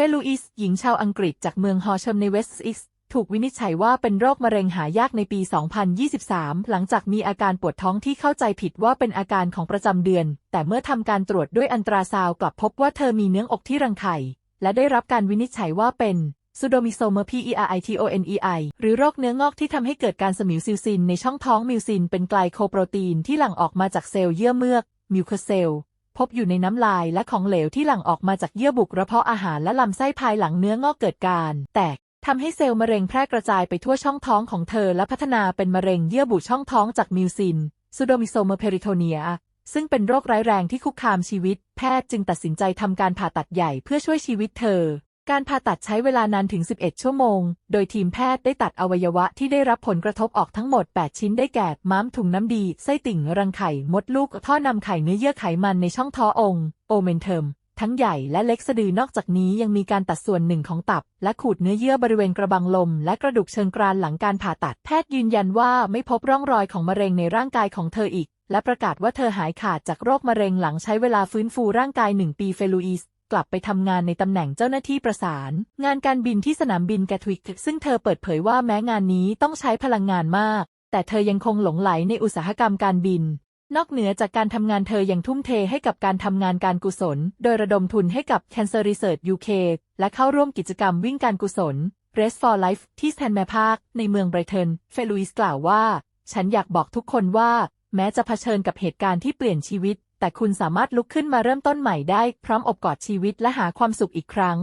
ฟลูอิส หญิงชาวอังกฤษจากเมืองฮอชมในเวสต์อิกส์ถูกวินิจฉัยว่าเป็นโรคมะเร็งหายากในปี 2023 หลังจากมีอาการปวดท้องที่เข้าใจผิดว่าเป็นอาการของประจำเดือน แต่เมื่อทำการตรวจด้วยอันตราซาวกลับพบว่าเธอมีเนื้ออกที่รังไข่ และได้รับการวินิจฉัยว่าเป็นซูโดมิโซเมอร์ PERITONEI หรือโรคเนื้องอกที่ทำให้เกิดการสมิวซิลซินในช่องท้องมิวซินเป็นไกลโคโปรตีนที่หลั่งออกมาจากเซลล์เยื่อเมือกมิวคเซล พบอยู่ในน้ำลายและของเหลวที่หลั่งออกมาจากเยื่อบุกระเพาะอาหารและลำไส้ภายหลังเนื้องอกเกิดการ แตกทำให้เซลล์มะเร็งแพร่กระจายไปทั่วช่องท้องของเธอและพัฒนาเป็นมะเร็งเยื่อบุช่องท้องจากมิวซินซูโดมิโซเมอร์เพริโทเนีย ซึ่งเป็นโรคร้ายแรงที่คุกคามชีวิต แพทย์จึงตัดสินใจทำการผ่าตัดใหญ่เพื่อช่วยชีวิตเธอ การผ่าตัดใช้เวลานานถึง 11 ชั่วโมง โดยทีมแพทย์ได้ตัดอวัยวะที่ได้รับผลกระทบออกทั้งหมด 8 ชิ้นได้แก่ ม้ามถุงน้ำดี ไส้ติ่ง รังไข่ มดลูก ท่อนำไข่เนื้อเยื่อไขมันในช่องท้อองค์ โอเมนเทมทั้งใหญ่และเล็กสะดือนอกจากนี้ยังมีการตัดส่วนหนึ่งของตับ และขูดเนื้อเยื่อบริเวณกระบังลม และกระดูกเชิงกรานหลังการผ่าตัด แพทย์ยืนยันว่าไม่พบร่องรอยของมะเร็งในร่างกายของเธออีก และประกาศว่าเธอหายขาดจากโรคมะเร็งหลังใช้เวลาฟื้นฟูร่างกายหนึ่งปีเฟลูอิส กลับไปทำงานในตำแหน่งเจ้าหน้าที่ประสาน งานการบินที่สนามบินแกทวิกซึ่งเธอเปิดเผยว่าแม้งานนี้ต้องใช้พลังงานมาก แต่เธอยังคงหลงไหลในอุตสาหกรรมการบิน นอกเหนือจากการทำงานเธอยังทุ่มเทให้กับการทำงานการกุศล โดยระดมทุนให้กับ Cancer Research UK และเข้าร่วมกิจกรรมวิ่งการกุศล Race for Life ที่สแตนแมพาร์คในเมืองไบรเทนเฟลุอิสกล่าวว่า ฉันอยากบอกทุกคนว่า แม้จะเผชิญกับเหตุการณ์ที่เปลี่ยนชีวิต แต่คุณสามารถลุกขึ้นมาเริ่มต้นใหม่ได้ พร้อมอบกอดชีวิตและหาความสุขอีกครั้ง